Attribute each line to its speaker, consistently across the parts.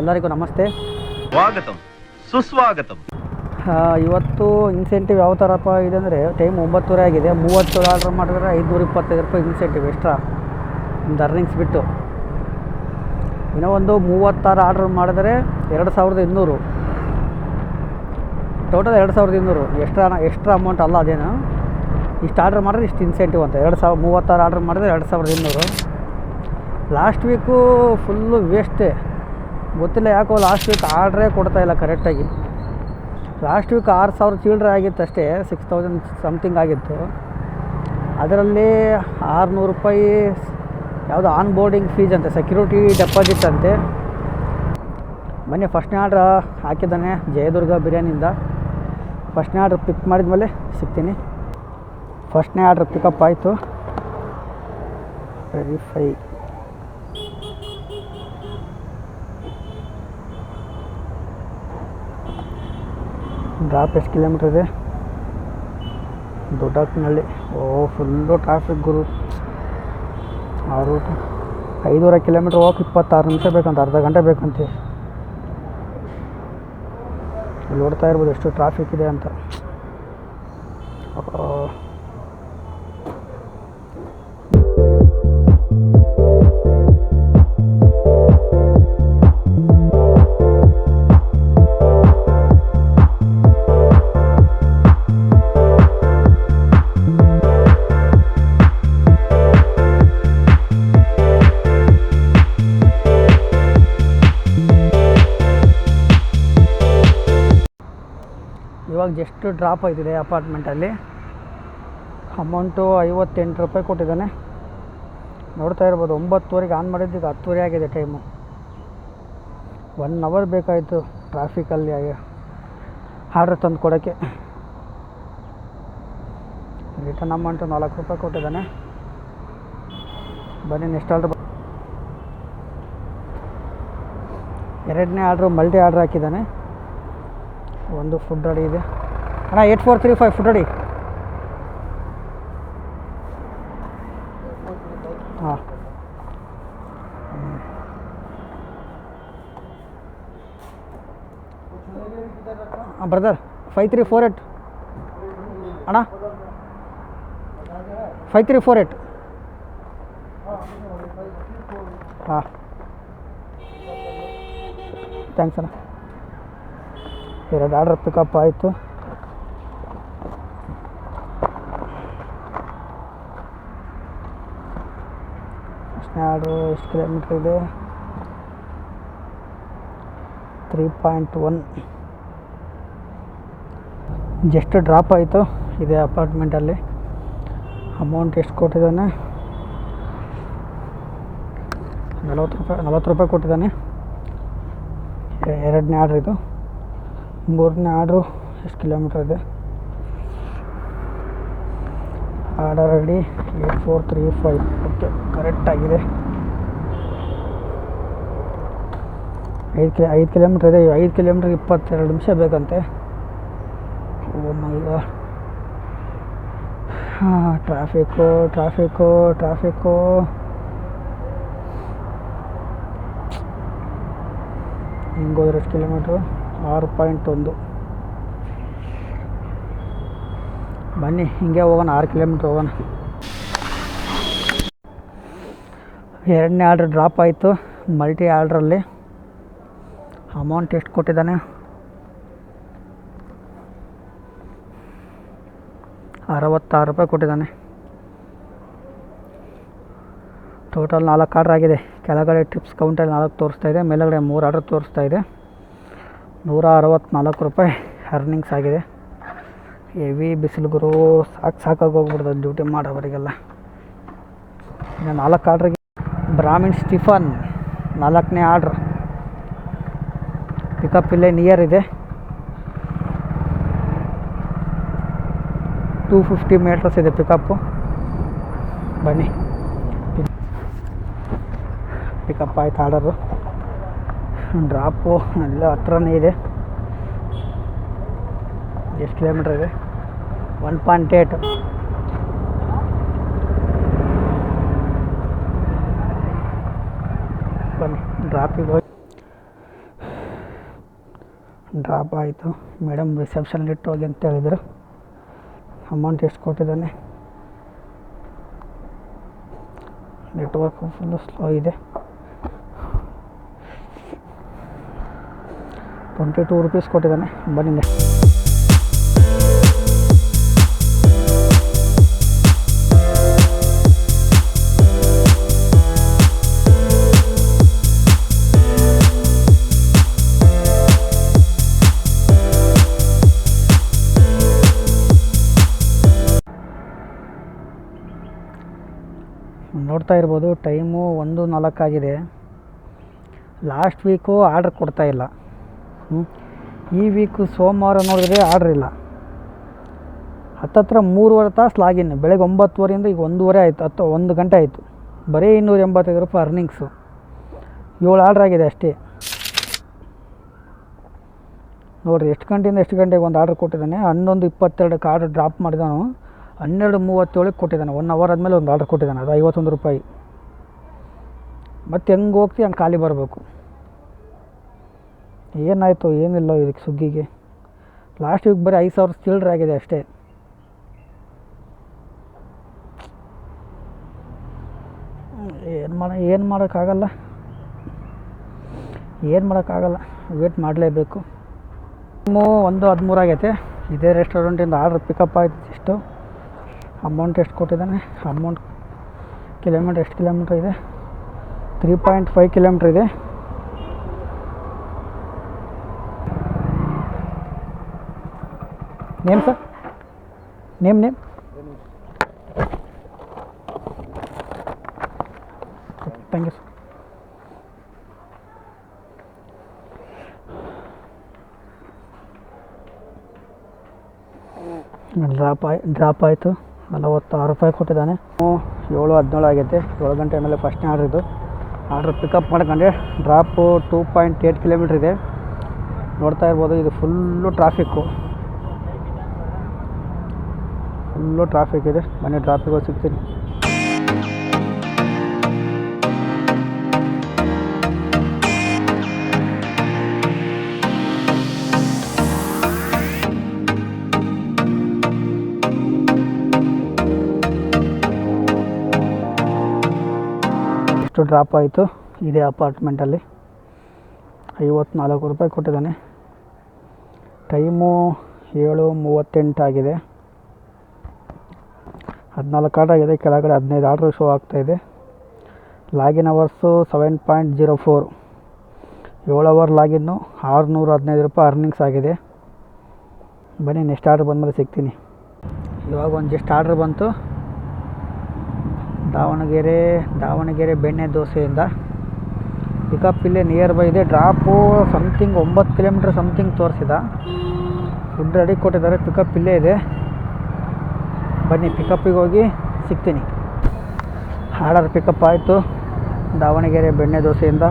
Speaker 1: ಎಲ್ಲರಿಗೂ ನಮಸ್ತೆ.
Speaker 2: ಸ್ವಾಗತಂ. ಸುಸ್ವಾಗತಂ.
Speaker 1: ಇವತ್ತು ಇನ್ಸೆಂಟಿವ್ ಯಾವ ಥರಪ್ಪ ಇದೆ ಅಂದರೆ ಟೈಮ್ ಒಂಬತ್ತುವರೆ ಆಗಿದೆ. ಮೂವತ್ತು ಆರ್ಡ್ರ್ ಮಾಡಿದ್ರೆ ಐದುನೂರ ಇಪ್ಪತ್ತೈದು ರೂಪಾಯಿ ಇನ್ಸೆಂಟಿವ್ ಎಕ್ಸ್ಟ್ರಾ ನಿಮ್ದು ಅರ್ನಿಂಗ್ಸ್ ಬಿಟ್ಟು. ಇನ್ನೂ ಒಂದು ಮೂವತ್ತಾರು ಆರ್ಡ್ರ್ ಮಾಡಿದ್ರೆ ಎರಡು ಸಾವಿರದ ಇನ್ನೂರು. ಟೋಟಲ್ ಎರಡು ಸಾವಿರದ ಇನ್ನೂರು. ಎಕ್ಸ್ಟ್ರಾ ಎಕ್ಸ್ಟ್ರಾ ಅಮೌಂಟ್ ಅಲ್ಲ ಅದೇನು. ಇಷ್ಟು ಆರ್ಡ್ರ್ ಮಾಡಿದ್ರೆ ಇಷ್ಟು ಇನ್ಸೆಂಟಿವ್ ಅಂತ. ಎರಡು ಸಾವಿರ ಮೂವತ್ತಾರು ಆರ್ಡ್ರ್ ಮಾಡಿದ್ರೆ ಎರಡು ಸಾವಿರದ ಇನ್ನೂರು. ಲಾಸ್ಟ್ ವೀಕು ಫುಲ್ಲು ವೇಸ್ಟೇ ಗೊತ್ತಿಲ್ಲ ಯಾಕೋ ಲಾಸ್ಟ್ ವೀಕ್ ಆರ್ಡ್ರೇ ಕೊಡ್ತಾ ಇಲ್ಲ ಕರೆಕ್ಟಾಗಿ ಲಾಸ್ಟ್ ವೀಕ್ ಆರು ಸಾವಿರ ಚಿಲ್ಲರೆ ಆಗಿತ್ತು ಅಷ್ಟೇ ಸಿಕ್ಸ್ ತೌಸಂಡ್ ಸಮಥಿಂಗ್ ಆಗಿತ್ತು. ಅದರಲ್ಲಿ ಆರುನೂರು ರೂಪಾಯಿ ಯಾವುದೋ ಆನ್ ಬೋರ್ಡಿಂಗ್ ಫೀಸ್ ಅಂತೆ ಸೆಕ್ಯೂರಿಟಿ ಡೆಪಾಸಿಟ್ ಅಂತೆ. ಮೊನ್ನೆ ಫಸ್ಟ್ನೇ ಆರ್ಡ್ರ್ ಹಾಕಿದ್ದಾನೆ ಜಯದುರ್ಗ ಬಿರಿಯಾನಿಯಿಂದ. ಫಸ್ಟ್ನೇ ಆರ್ಡ್ರ್ ಪಿಕ್ ಮಾಡಿದ ಮೇಲೆ ಸಿಗ್ತೀನಿ. ಫಸ್ಟ್ನೇ ಆರ್ಡ್ರ್ ಪಿಕಪ್ ಆಯಿತು. ವೆರಿಫೈ ಡ್ರಾಪ್ ಎಷ್ಟು ಕಿಲೋಮೀಟ್ರ್ ಇದೆ. ದೊಡ್ಡಪ್ಪನಹಳ್ಳಿ ಓ ಫುಲ್ಲು ಟ್ರಾಫಿಕ್ ಗುರು. ಆ ರೂಟ್ ಐದೂವರೆ ಕಿಲೋಮೀಟ್ರ್ ಹೋಗಕ್ಕೆ ಇಪ್ಪತ್ತಾರು ನಿಮಿಷ ಬೇಕಂತ, ಅರ್ಧ ಗಂಟೆ ಬೇಕಂತೆ. ಇಲ್ಲಿ ನೋಡ್ತಾ ಇರ್ಬೋದು ಎಷ್ಟು ಟ್ರಾಫಿಕ್ ಇದೆ ಅಂತ. ಇವಾಗ ಜಸ್ಟ್ ಡ್ರಾಪ್ ಆಯ್ತಿದೆ ಅಪಾರ್ಟ್ಮೆಂಟಲ್ಲಿ ಅಮೌಂಟು ಐವತ್ತೆಂಟು ರೂಪಾಯಿ ಕೊಟ್ಟಿದ್ದಾನೆ. ನೋಡ್ತಾ ಇರ್ಬೋದು, ಒಂಬತ್ತುವರೆಗೆ ಆನ್ ಮಾಡಿದ್ದು ಈಗ ಹತ್ತುವರೆ ಆಗಿದೆ ಟೈಮು ಒನ್ ಅವರ್ ಬೇಕಾಯಿತು ಟ್ರಾಫಿಕಲ್ಲಿ ಆರ್ಡ್ರ್ ತಂದು ಕೊಡೋಕ್ಕೆ. ರಿಟರ್ನ್ ಅಮೌಂಟು ನಾಲ್ಕು ರೂಪಾಯಿ ಕೊಟ್ಟಿದ್ದಾನೆ. ಬನ್ನಿ ನೆಕ್ಸ್ಟ್ ಆರ್ಡ್ರ್ ಎರಡನೇ ಆರ್ಡ್ರು ಮಲ್ಟಿ ಆರ್ಡ್ರ್ ಹಾಕಿದ್ದಾನೆ. ಒಂದು ಫುಡ್ ರೆಡಿ ಇದೆ. ಅಣ್ಣ eight four three five food ready ಹಾಂ. ಹಾಂ brother five three four eight ಅಣ್ಣ ಫೈವ್ ತ್ರೀ ಫೋರ್ ಏಟ್ ಹಾಂ. ಥ್ಯಾಂಕ್ಸ್ ಅಣ್ಣ. ಎರಡು ಆರ್ಡ್ರ್ ಪಿಕಪ್ ಆಯಿತು. ಆರ್ಡ್ರು ಎಷ್ಟು ಕಿಲೋಮೀಟ್ರ್ ಇದೆ? Three point one just drop ಆಯಿತು. ಇದೆ ಅಪಾರ್ಟ್ಮೆಂಟಲ್ಲಿ ಅಮೌಂಟ್ ಎಷ್ಟು ಕೊಟ್ಟಿದ್ದಾನೆ? ನಲವತ್ತು ರೂಪಾಯಿ ನಲವತ್ತು ರೂಪಾಯಿ ಕೊಟ್ಟಿದ್ದಾನೆ. ಎರಡನೇ ಆರ್ಡ್ರ್ ಇದು. ಮೂರನೇ ಆರ್ಡ್ರು ಎಷ್ಟು ಕಿಲೋಮೀಟ್ರ್ ಇದೆ? Order ready eight four three five. Okay ಕರೆಕ್ಟಾಗಿದೆ ಐದು ಕಿಲೋ, ಐದು ಕಿಲೋಮೀಟ್ರ್ ಇದೆ. ಐದು ಕಿಲೋಮೀಟ್ರ್ ಇಪ್ಪತ್ತೆರಡು ನಿಮಿಷ ಬೇಕಂತೆ. ಗಾಡ್. ಹಾಂ, ಟ್ರಾಫಿಕ್ಕು ಟ್ರಾಫಿಕ್ಕು ಟ್ರಾಫಿಕ್ಕು. ಹಿಂಗೆ ಹೋದ್ರೆ ಎಷ್ಟು ಕಿಲೋಮೀಟ್ರು? ಆರು ಪಾಯಿಂಟ್ ಒಂದು. ಬನ್ನಿ, ಹಿಂಗೆ ಹೋಗೋಣ, ಆರು ಕಿಲೋಮೀಟ್ರ್ ಹೋಗೋಣ. ಎರಡನೇ ಆರ್ಡ್ರ್ ಡ್ರಾಪ್ ಆಯಿತು ಮಲ್ಟಿ ಆರ್ಡ್ರಲ್ಲಿ ಅಮೌಂಟ್ ಎಷ್ಟು ಕೊಟ್ಟಿದ್ದಾನೆ? ಅರವತ್ತಾರು ರೂಪಾಯಿ ಕೊಟ್ಟಿದ್ದಾನೆ. ಟೋಟಲ್ ನಾಲ್ಕು ಆರ್ಡ್ರ್ ಆಗಿದೆ. ಕೆಳಗಡೆ ಟಿಪ್ಸ್ ಕೌಂಟಲ್ಲಿ ನಾಲ್ಕು ತೋರಿಸ್ತಾ ಇದೆ, ಮೇಲುಗಡೆ ಮೂರು ಆರ್ಡ್ರ್ ತೋರಿಸ್ತಾ ಇದೆ. ನೂರ ಅರವತ್ತ್ನಾಲ್ಕು ರೂಪಾಯಿ ಅರ್ನಿಂಗ್ಸ್ ಆಗಿದೆ. ಹೆವಿ ಬಿಸಿಲು ಗುರು, ಸಾಕು ಸಾಕಾಗಿ ಹೋಗ್ಬಿಡ್ದು ಡ್ಯೂಟಿ ಮಾಡೋವರಿಗೆಲ್ಲ. ಇನ್ನು ನಾಲ್ಕು ಆರ್ಡ್ರಿಗೆ ಬ್ರಾಹ್ಮಿನ್ ಸ್ಟಿಫನ್, ನಾಲ್ಕನೇ ಆರ್ಡ್ರ್ ಪಿಕಪ್ ಇಲ್ಲೇ ನಿಯರ್ ಇದೆ. ಟೂ ಫಿಫ್ಟಿ ಮೀಟರ್ಸ್ ಇದೆ ಪಿಕಪ್ಪು ಬನ್ನಿ. ಪಿಕಪ್ ಆಯ್ತು ಆರ್ಡರು ಡ್ರಾಪು ಎಲ್ಲ ಹತ್ರನೇ ಇದೆ. ಎಷ್ಟು ಕಿಲೋಮೀಟ್ರ್ ಇದೆ? One point eight. ಬನ್ನಿ ಡ್ರಾಪಿಗೆ ಹೋಗಿ. ಡ್ರಾಪ್ ಆಯಿತು. ಮೇಡಮ್ ರಿಸೆಪ್ಷನಲ್ಲಿ ಇಟ್ಟು ಹೋಗಿ ಅಂತ ಹೇಳಿದರು. ಅಮೌಂಟ್ ಎಷ್ಟು ಕೊಟ್ಟಿದ್ದಾನೆ? ನೆಟ್ವರ್ಕ್ ಫುಲ್ಲು ಸ್ಲೋ ಇದೆ. ಟ್ವೆಂಟಿ ಟೂ ರುಪೀಸ್ ಕೊಟ್ಟಿದ್ದಾನೆ. ಬನ್ನಿ ನೋಡ್ತಾ ಇರ್ಬೋದು, ಟೈಮು ಒಂದು ನಾಲ್ಕಾಗಿದೆ ಲಾಸ್ಟ್ ವೀಕು ಆರ್ಡ್ರ್ ಕೊಡ್ತಾ ಇಲ್ಲ. ಹ್ಮ್. ಈ ವೀಕು ಸೋಮವಾರ ನೋಡಿದ್ರೆ ಆರ್ಡ್ರ್ ಇಲ್ಲ. ಹತ್ತತ್ರ ಮೂರುವರೆ ತಾಸು ಲಾಗಿನ್, ಬೆಳಗ್ಗೆ ಒಂಬತ್ತುವರೆಯಿಂದ ಈಗ ಒಂದೂವರೆ ಆಯಿತು, ಹತ್ತು, ಒಂದು ಗಂಟೆ ಆಯಿತು. ಬರೀ ಇನ್ನೂರ ಎಂಬತ್ತೈದು ರೂಪಾಯಿ ಅರ್ನಿಂಗ್ಸು ಏಳು ಆರ್ಡ್ರ್ ಆಗಿದೆ ಅಷ್ಟೇ. ನೋಡಿರಿ, ಎಷ್ಟು ಗಂಟೆಯಿಂದ ಎಷ್ಟು ಗಂಟೆಗೆ ಒಂದು ಆರ್ಡ್ರ್ ಕೊಟ್ಟಿದ್ದಾನೆ? ಹನ್ನೊಂದು ಇಪ್ಪತ್ತೆರಡಕ್ಕೆ ಆರ್ಡ್ರ್ ಡ್ರಾಪ್ ಮಾಡಿದವನು. ಹನ್ನೆರಡು ಮೂವತ್ತೇಳಕ್ಕೆ ಕೊಟ್ಟಿದ್ದಾನೆ. ಒನ್ ಅವರ್ ಆದಮೇಲೆ ಒಂದು ಆರ್ಡ್ರ್ ಕೊಟ್ಟಿದ್ದಾನೆ. ಅದು ಐವತ್ತೊಂದು ರೂಪಾಯಿ. ಮತ್ತೆ ಹೆಂಗೆ ಹೋಗ್ತಿ? ಹಂಗೆ ಖಾಲಿ ಬರಬೇಕು. ಏನಾಯಿತು? ಏನಿಲ್ಲ ಇದಕ್ಕೆ ಸುಗ್ಗಿಗೆ. ಲಾಸ್ಟ್ ವೀಕ್ ಬರೀ ಐದು ಸಾವಿರ ಚಿಲ್ಲರೆ ಆಗಿದೆ ಅಷ್ಟೇ. ಏನು ಮಾಡ, ಏನು ಮಾಡೋಕ್ಕಾಗಲ್ಲ. ಏನು ಮಾಡೋಕ್ಕಾಗಲ್ಲ. ವೇಟ್ ಮಾಡಲೇಬೇಕು. ಒಂದು ಹದಿಮೂರು ಆಗೈತೆ. ಇದೇ ರೆಸ್ಟೋರೆಂಟಿಂದ ಆರ್ಡ್ರ್ ಪಿಕಪ್ ಆಯ್ತು. ಅಮೌಂಟ್ ಎಷ್ಟು ಕೊಟ್ಟಿದ್ದಾನೆ ಅಮೌಂಟ್ ಕಿಲೋಮೀಟ್ರ್ ಎಷ್ಟು ಕಿಲೋಮೀಟ್ರ್ ಇದೆ ತ್ರೀ ಪಾಯಿಂಟ್ ಫೈವ್ ಕಿಲೋಮೀಟ್ರ್ ಇದೆ name sir name name thank you sir drop I drop ಆಯಿತು ನಲವತ್ತಾರು ರೂಪಾಯಿ ಕೊಟ್ಟಿದ್ದಾನೆ. ಏಳು ಹದಿನೇಳು ಆಗೈತೆ. ಏಳು ಗಂಟೆ ಮೇಲೆ ಫಸ್ಟ್ನೇ ಆರ್ಡ್ರ್ ಇದು. ಆರ್ಡ್ರ್ ಪಿಕಪ್ ಮಾಡ್ಕೊಂಡೆ. Drop two point eight kilometre ಇದೆ. ನೋಡ್ತಾ ಇರ್ಬೋದು, ಇದು ಫುಲ್ಲು ಟ್ರಾಫಿಕ್ಕು ಫುಲ್ಲು ಟ್ರಾಫಿಕ್ ಇದೆ. ಮನೆ ಟ್ರಾಫಿಕ್ಗಳು ಸಿಗ್ತೀನಿ. ಎಷ್ಟು ಡ್ರಾಪ್ ಆಯಿತು. ಇದೇ ಅಪಾರ್ಟ್ಮೆಂಟಲ್ಲಿ ಐವತ್ನಾಲ್ಕು ರೂಪಾಯಿ ಕೊಟ್ಟಿದ್ದಾನೆ. ಟೈಮು ಏಳು ಮೂವತ್ತೆಂಟು ಆಗಿದೆ. ಹದಿನಾಲ್ಕು ಆರ್ಡ್ರ್ ಆಗಿದೆ. ಕೆಳಗಡೆ ಹದಿನೈದು ಆರ್ಡ್ರ್ ಶೋ ಆಗ್ತಾಯಿದೆ login hours seven point zero four ಏಳು ಅವರ್ ಲಾಗಿನ್ನು ಆರುನೂರ ಹದಿನೈದು ರೂಪಾಯಿ ಅರ್ನಿಂಗ್ಸ್ ಆಗಿದೆ. ಬನ್ನಿ ನೆಕ್ಸ್ಟ್ ಆರ್ಡ್ರ್ ಬಂದಮೇಲೆ ಸಿಗ್ತೀನಿ. ಇವಾಗ ಒಂದು ಜಸ್ಟ್ ಆರ್ಡ್ರ್ ಬಂತು. ದಾವಣಗೆರೆ ದಾವಣಗೆರೆ ಬೆಣ್ಣೆ ದೋಸೆಯಿಂದ ಪಿಕಪ್ ಇಲ್ಲೇ ನಿಯರ್ ಬೈ ಇದೆ. ಡ್ರಾಪು ಸಮಥಿಂಗ್ ಒಂಬತ್ತು ಕಿಲೋಮೀಟ್ರ್ ಸಮಥಿಂಗ್ ತೋರಿಸಿದ. ಫುಡ್ ರೆಡಿ ಕೊಟ್ಟಿದ್ದಾರೆ. ಪಿಕಪ್ ಇಲ್ಲೇ ಇದೆ. ಬನ್ನಿ ಪಿಕಪ್ಪಿಗೆ ಹೋಗಿ ಸಿಗ್ತೀನಿ. ಆರ್ಡರ್ ಪಿಕಪ್ ಆಯಿತು. ದಾವಣಗೆರೆ ಬೆಣ್ಣೆ ದೋಸೆಯಿಂದ.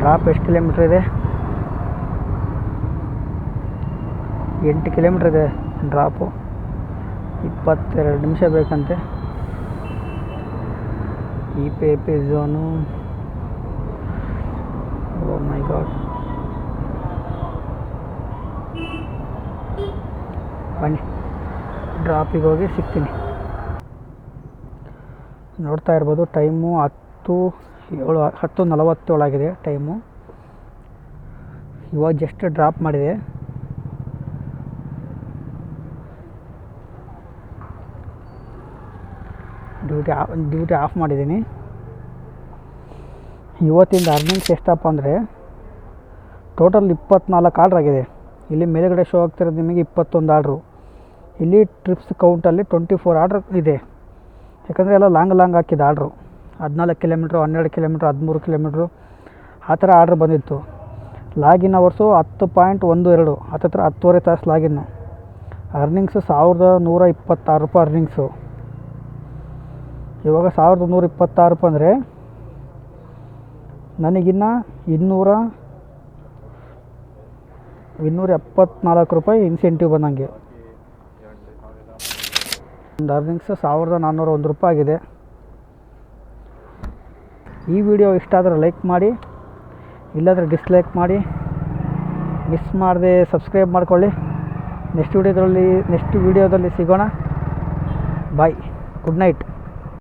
Speaker 1: ಡ್ರಾಪ್ ಎಷ್ಟು ಕಿಲೋಮೀಟ್ರ್ ಇದೆ? ಎಂಟು ಕಿಲೋಮೀಟ್ರ್ ಇದೆ ಡ್ರಾಪು ಇಪ್ಪತ್ತೆರಡು ನಿಮಿಷ ಬೇಕಂತೆ. ಈ pay pay zone. Oh my God. ಬನ್ನಿ. ಡ್ರಾಪಿಗೆ ಹೋಗಿ ಸಿಗ್ತೀನಿ. ನೋಡ್ತಾ ಇರ್ಬೋದು, ಟೈಮು ಹತ್ತು ಏಳು, ಹತ್ತು ನಲವತ್ತೇಳಾಗಿದೆ ಟೈಮು. ಇವಾಗ ಜಸ್ಟ್ ಡ್ರಾಪ್ ಮಾಡಿದೆ. ಡ್ಯೂಟಿ ಡ್ಯೂಟಿ ಆಫ್ ಮಾಡಿದ್ದೀನಿ. ಇವತ್ತಿಂದ ಅರ್ನಿಂಗ್ಸ್ ಎಷ್ಟಪ್ಪ ಅಂದರೆ ಟೋಟಲ್ ಇಪ್ಪತ್ನಾಲ್ಕು ಆರ್ಡ್ರ್ ಆಗಿದೆ. ಇಲ್ಲಿ ಮೇಲುಗಡೆ ಶೋ ಆಗ್ತಿರೋದು ನಿಮಗೆ ಇಪ್ಪತ್ತೊಂದು ಆರ್ಡ್ರು ಇಲ್ಲಿ ಟ್ರಿಪ್ಸ್ ಕೌಂಟಲ್ಲಿ ಟ್ವೆಂಟಿ ಫೋರ್ ಆರ್ಡ್ರ್ ಇದೆ. ಯಾಕಂದರೆ ಎಲ್ಲ ಲಾಂಗ್ ಲಾಂಗ್ ಹಾಕಿದ ಆರ್ಡ್ರು ಹದಿನಾಲ್ಕು ಕಿಲೋಮೀಟ್ರು ಹನ್ನೆರಡು ಕಿಲೋಮೀಟ್ರ್ ಹದಿಮೂರು ಕಿಲೋಮೀಟ್ರು ಆ ಥರ ಆರ್ಡ್ರ್ ಬಂದಿತ್ತು. ಲಾಗಿನ್ ಅವರ್ಸು ಹತ್ತು ಪಾಯಿಂಟ್ ಒಂದು ಎರಡು, ಹತ್ತತ್ರ ಹತ್ತುವರೆ ತಾಸು ಲಾಗಿನ್ನು ಅರ್ನಿಂಗ್ಸು ಸಾವಿರದ ನೂರ ಇಪ್ಪತ್ತಾರು ರೂಪಾಯಿ ಅರ್ನಿಂಗ್ಸು ಇವಾಗ ಸಾವಿರದ ಒಂದೂರ ಇಪ್ಪತ್ತಾರು ರೂಪಾಯಿ ಅಂದರೆ ನನಗಿನ್ನ ಇನ್ನೂರ ಇನ್ನೂರ ಎಪ್ಪತ್ನಾಲ್ಕು ರೂಪಾಯಿ ಇನ್ಸೆಂಟಿವ್ ಬಂದಂಗೆ. ಒಂದು ಅರ್ನಿಂಗ್ಸ್ ಸಾವಿರದ ನಾನ್ನೂರ ಒಂದು ರೂಪಾಯಿ ಆಗಿದೆ. ಈ ವಿಡಿಯೋ ಇಷ್ಟ ಆದರೆ ಲೈಕ್ ಮಾಡಿ, ಇಲ್ಲಾದರೆ ಡಿಸ್ಲೈಕ್ ಮಾಡಿ ಮಿಸ್ ಮಾಡದೆ ಸಬ್ಸ್ಕ್ರೈಬ್ ಮಾಡ್ಕೊಳ್ಳಿ. ನೆಕ್ಸ್ಟ್ ವಿಡಿಯೋದಲ್ಲಿ ನೆಕ್ಸ್ಟ್ ವಿಡಿಯೋದಲ್ಲಿ ಸಿಗೋಣ. Bye good night